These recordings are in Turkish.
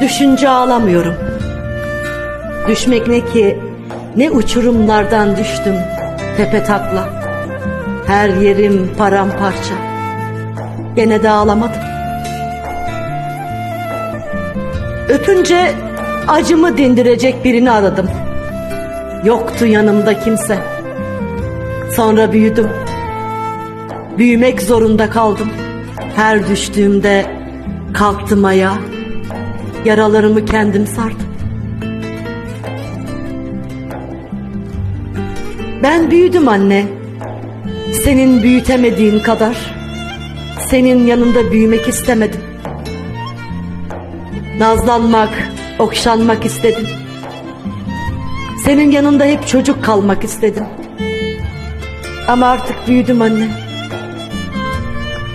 Düşünce ağlamıyorum. Düşmek ne ki ne uçurumlardan düştüm tepe takla. Her yerim paramparça. Gene de ağlamadım. Öpünce acımı dindirecek birini aradım. Yoktu yanımda kimse. Sonra büyüdüm. Büyümek zorunda kaldım. Her düştüğümde kalktım ayağa. Yaralarımı kendim sardım. Ben büyüdüm anne. Senin büyütemediğin kadar. Senin yanında büyümek istemedim. Nazlanmak, okşanmak istedim. Senin yanında hep çocuk kalmak istedim. Ama artık büyüdüm anne.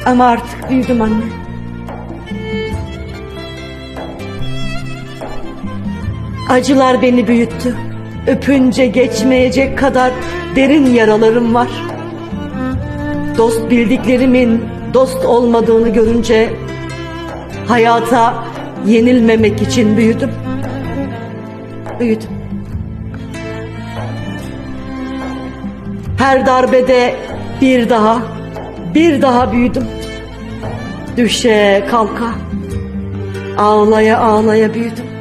Ama artık büyüdüm anne. Acılar beni büyüttü. Öpünce geçmeyecek kadar derin yaralarım var. Dost bildiklerimin dost olmadığını görünce hayata yenilmemek için büyüdüm. Büyüdüm. Her darbede bir daha, bir daha büyüdüm. Düşe kalka, ağlaya ağlaya büyüdüm.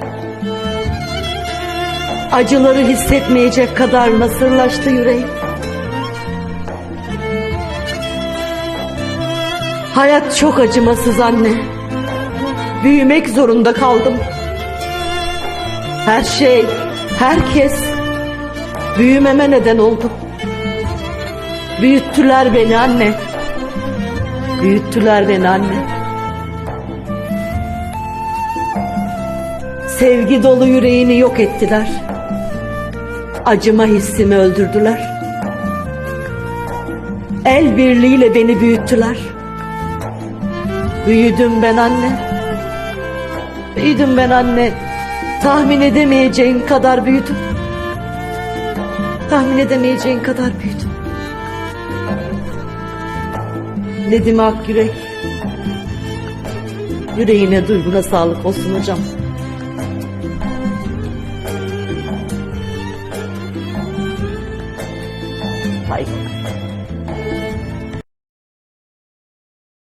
Acıları hissetmeyecek kadar nasırlaştı yüreğim. Hayat çok acımasız anne. Büyümek zorunda kaldım. Her şey, herkes büyümeme neden oldu. Büyüttüler beni anne. Büyüttüler beni anne. Sevgi dolu yüreğini yok ettiler. Acıma hissimi öldürdüler. El birliğiyle beni büyüttüler. Büyüdüm ben anne. Büyüdüm ben anne. Tahmin edemeyeceğin kadar büyüdüm. Tahmin edemeyeceğin kadar büyüdüm. Nedim Akgürek. Yüreğine duyguna sağlık olsun hocam. Bye.